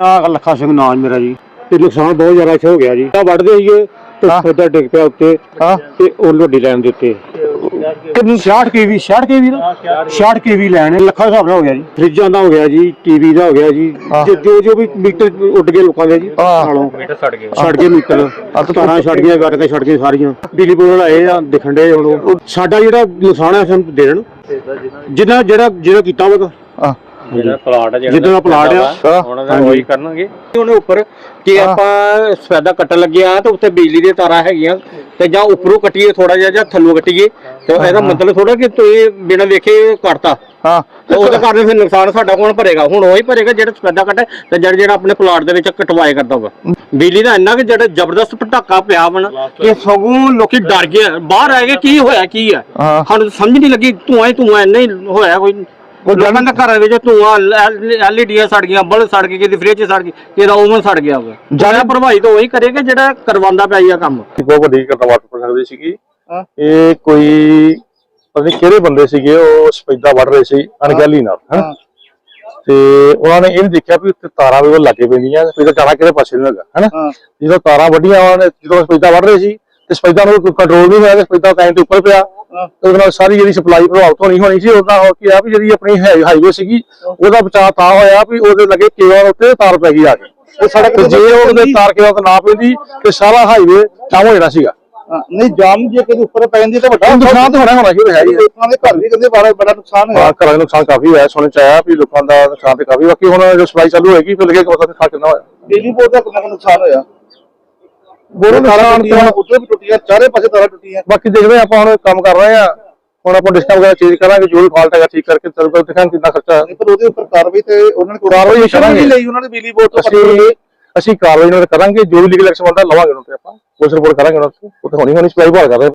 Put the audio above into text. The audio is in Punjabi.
ਆ ਲੱਖਾ ਸਿੰਘ ਨਾਮ ਮੇਰਾ ਜੀ ਤੇ ਨੁਕਸਾਨ ਬਹੁਤ ਜ਼ਿਆਦਾ ਇੱਥੇ ਹੋ ਗਿਆ ਜੀ। ਤਾਂ ਵੱਢਦੇ ਸੀਗੇ। ਤੇ ਹਾਂ। ਡਿੱਗ ਪਿਆ ਉੱਤੇ ਹਾਂ। ਤੇ ਉਹ ਲੋਡੀ ਲੈਣ ਦੇ ਉੱਤੇ। ਕਿੰਨੀ 66 ਕੇਵੀ 66 ਕੇਵੀ ਦਾ 66 ਕੇਵੀ ਲੈਣ ਲੱਖਾਂ ਹਿਸਾਬ ਨਾਲ ਹੋ ਗਿਆ ਜੀ। ਫਰਿੱਜਾਂ ਦਾ ਹੋ ਗਿਆ ਜੀ ਟੀਵੀ ਦਾ ਹੋ ਗਿਆ ਜੀ ਹਾਂ। ਜੋ- ਜੋ ਜੋ ਵੀ ਮੀਟਰ ਉੱਡ ਗਏ ਲੋਕਾਂ ਦੇ ਜੀ ਹਾਂ। ਮੀਟਰ ਸੜ ਗਏ। ਛੱਡ ਗਏ ਮੀਟਰ। ਤੇ ਤਾਰਾਂ ਛੱਡ ਗਈਆਂ ਕੇ ਛੱਡ ਗਏ ਸਾਰੀਆਂ। ਬਿਜਲੀ ਬੋਰਡ ਆਏ ਆ ਦਿਖਣ ਦੇ ਹੁਣ ਉਹ। ਸਾਡਾ ਜਿਹੜਾ ਨੁਕਸਾਨ ਹੈ ਸਾਨੂੰ ਦੇ ਦੇਣ। ਜਿੰਨਾ ਜਿਹੜਾ ਜਿਹੜਾ ਕੀਤਾ ਵਾ ਹਾਂ। ਜਿਹੜਾ ਪਲਾਟ ਆ ਜਿਹੜਾ ਜਿੱਦਾਂ ਦਾ ਪਲਾਟ ਆ, ਹਾਂ। ਉਹਨਾਂ ਦਾ ਹਾਂਜੀ। ਉਹੀ ਕਰਨਗੇ ਉਹਨੇ ਉੱਪਰ ਕਿ ਹਾਂ। ਆਪਾਂ ਸਫੈਦਾ ਕੱਟਣ ਲੱਗੇ ਆ ਤੇ ਉੱਤੇ ਬਿਜਲੀ ਦੀਆਂ ਤਾਰਾਂ ਹੈਗੀਆਂ ਤੇ ਜਾਂ ਉੱਪਰੋਂ ਕੱਟੀਏ ਥੋੜਾ ਜਿਹਾ ਜਾਂ ਥੱਲੋਂ ਕੱਟੀਏ ਤੇ ਇਹਦਾ ਮਤਲਬ ਥੋੜਾ ਕਿ ਤੁਸੀਂ ਬਿਨਾਂ ਵੇਖੇ ਕੱਟਤਾ ਹਾਂ ਤੇ ਉਹਦੇ ਕਾਰਨ ਫਿਰ ਨੁਕਸਾਨ ਸਾਡਾ ਕੌਣ ਭਰੇਗਾ ਹੁਣ ਉਹੀ ਭਰੇਗਾ ਜਿਹੜਾ ਸਫੈਦਾ ਕੱਟੇ ਤੇ ਜਿਹੜਾ ਜਿਹੜਾ ਆਪਣੇ ਪਲਾਟ ਦੇ ਵਿੱਚ ਕਟਵਾਏ ਕਰਦਾ ਵਾ ਬਿਜਲੀ ਦਾ ਇੰਨਾ ਕਿ ਜਿਹੜਾ ਜ਼ਬਰਦਸਤ ਪਟਾਕਾ ਪਿਆ ਬਣ ਕਿ ਸਗੋਂ ਲੋਕੀ ਡਰ ਗਏ ਆ। ਬਾਹਰ ਆ ਗਏ ਕੀ ਹੋਇਆ ਕੀ ਆ ਹਾਂ ਸਾਨੂੰ ਸਮਝ ਨਹੀਂ ਲੱਗੀ ਧੂਆਂ ਹੀ ਧੂਆਂ ਇੰਨਾ ਹੀ ਹੋਇਆ ਕੋਈ ਕੋਈ ਜਾਨਾਂ ਦੇ ਘਰਾਂ ਵਿੱਚ ਧੂਆਂ ਐਲਈਡੀਆਂ ਸੜ ਗਈਆਂ ਬਲਬ ਸੜ ਗਏ ਕਿਤੇ ਫ੍ਰਿਜ ਸੜ ਗਈ ਕਿਹਦਾ ਓਵਨ ਸੜ ਗਿਆ ਵਾ ਜਾਨਾ ਪ੍ਰਭਾਵਿਤ ਉਹੀ ਕਰੇਗਾ ਜਿਹੜਾ ਕਰਵਾਉਂਦਾ ਪਿਆ ਇਹ ਕੰਮ ਬਹੁਤ ਵੱਡੀ ਘਟਨਾ ਵਾਪਰ ਸਕਦੀ ਸੀਗੀ ਹਾਂ। ਇਹ ਕੋਈ ਪਤਾ ਨਹੀਂ ਕਿਹੜੇ ਬੰਦੇ ਸੀਗੇ ਉਹ ਸਪੈਦਾ ਵੱਢ ਰਹੇ ਸੀ ਅਣਗਹਿਲੀ ਨਾਲ ਹਾਂ। ਤੇ ਉਹਨਾਂ ਨੇ ਇਹ ਦੇਖਿਆ ਵੀ ਉੱਤੇ ਤਾਰਾਂ ਵੀ ਲੱਗੇ ਪੈਂਦੀਆਂ ਸਪੈਦਾ ਜਾਣਾ ਕਿਹੜੇ ਪਾਸੇ ਨੂੰ ਹੈਗਾ ਹੈਨਾ ਹਾਂ ਜਦੋਂ ਤਾਰਾਂ ਵੱਢੀਆਂ ਉਹਨਾਂ ਨੇ ਜਦੋਂ ਸਪੈਦਾ ਵੱਢ ਰਹੇ ਸੀ ਤੇ ਸਪੈਦਾ ਨੂੰ ਕੋਈ ਕੰਟਰੋਲ ਨਹੀਂ ਹੋਇਆ ਤੇ ਸਪੈਦਾ ਟਾਈਮ ਤੇ ਉੱਪਰ ਪਿਆ। ਤੇ ਉਹਦੇ ਨਾਲ ਸਾਰੀ ਜਿਹੜੀ ਸਪਲਾਈ ਪ੍ਰਭਾਵਿਤ ਹੋਣੀ ਹੋਣੀ ਸੀ ਉਹਦਾ ਹੋ ਕੀ ਆ ਵੀ ਜਿਹੜੀ ਆਪਣੀ ਹਾਈਵੇ ਸੀਗੀ ਉਹਦਾ ਬਚਾਅ ਤਾਂ ਹੋਇਆ ਵੀ ਉਹਦੇ ਲੱਗੇ ਕੇਵਲ ਉੱਤੇ ਤਾਰ ਪੈ ਗਈ ਆ ਕੇ। ਉਹ ਸੜਕ ਜੇ ਉਹਦੇ ਤਾਰ ਕੇਵਲ ਤੇ ਨਾ ਪੈਂਦੀ ਤੇ ਸਾਰਾ ਹਾਈਵੇ ਜਾਮ ਹੋ ਜਾਣਾ ਸੀਗਾ। ਨਹੀਂ ਜਾਮ ਜੇ ਕਿਤੇ ਉੱਪਰ ਪੈ ਜਾਂਦੀ ਤਾਂ ਵੱਡਾ ਨੁਕਸਾਨ ਤਾਂ ਹੋਣਾ ਹੋਣਾ ਸੀ ਹੈ ਹੀ। ਲੋਕਾਂ ਦੇ ਘਰ ਵੀ ਕਹਿੰਦੇ ਬੜਾ ਬੜਾ ਨੁਕਸਾਨ ਹੋਇਆ। ਹਾਂ ਘਰਾਂ ਦਾ ਨੁਕਸਾਨ ਕਾਫੀ ਹੋਇਆ ਸੁਣਨ ਚ ਆਇਆ ਵੀ ਲੋਕਾਂ ਦਾ ਨੁਕਸਾਨ ਤੇ ਕਾਫੀ ਬਾਕੀ ਹੁਣ ਜੋ ਸਪਲਾਈ ਚਾਲੂ ਹੋਏਗੀ ਫਿਰ ਲੱਗੇ ਪਤਾ ਖਾ ਕਿੰਨਾ ਹੋਇਆ। ਬਿਜਲੀ ਬੋਰਡ ਦਾ ਕਿੰਨਾ ਕੁ ਨੁਕਸਾਨ ਹੋਇਆ। ਬੋਰਡ ਤਾਰਾਂ ਟੁੱਟੀਆਂ ਉੱਧਰ ਵੀ ਟੁੱਟੀਆਂ ਚਾਰੇ ਪਾਸੇ ਤਾਰਾਂ ਟੁੱਟੀਆਂ। ਬਾਕੀ ਦੇਖਦੇ ਆਪਾਂ ਹੁਣ ਕੰਮ ਕਰ ਰਹੇ ਆ। ਹੁਣ ਆਪਾਂ ਡਿਸਕਾਊਂਟ ਵਗੈਰਾ ਚੇਂਜ ਕਰਾਂਗੇ ਜੋ ਵੀ ਫਾਲਟ ਹੈਗਾ ਠੀਕ ਕਰਕੇ ਕਰ ਦਿਖਾਂ ਕਿੰਨਾ ਖਰਚਾ। ਹੈ। ਪਰ ਉਹਦੇ ਉੱਪਰ ਕਾਰਵਾਈ ਤੇ ਉਹਨਾਂ ਨੇ ਕੋਈ ਕਾਰਵਾਈ। ਨਹੀਂ ਲਈ ਉਹਨਾਂ ਨੇ ਬਿਜਲੀ ਬੋਰਡ ਤੋਂ ਅਸੀਂ ਅਸੀਂ ਕਾਰਵਾਈ ਨਾਲ ਕਰਾਂਗੇ ਜੋ ਵੀ ਲੀਗਲ ਐਕਸ਼ਨ ਬਣਦਾ ਲਵਾਂਗੇ ਉਹਨਾਂ ਤੇ ਆਪਾਂ। ਪੁਲਿਸ ਰਿਪੋਰਟ ਕਰਾਂਗੇ ਉਹਨਾਂ ਤੇ। ਉੱਥੇ ਹੋਣੀ ਹੋਣੀ ਸਪਲਾਈ ਭਾਲ ਕਰ ਰਹੇ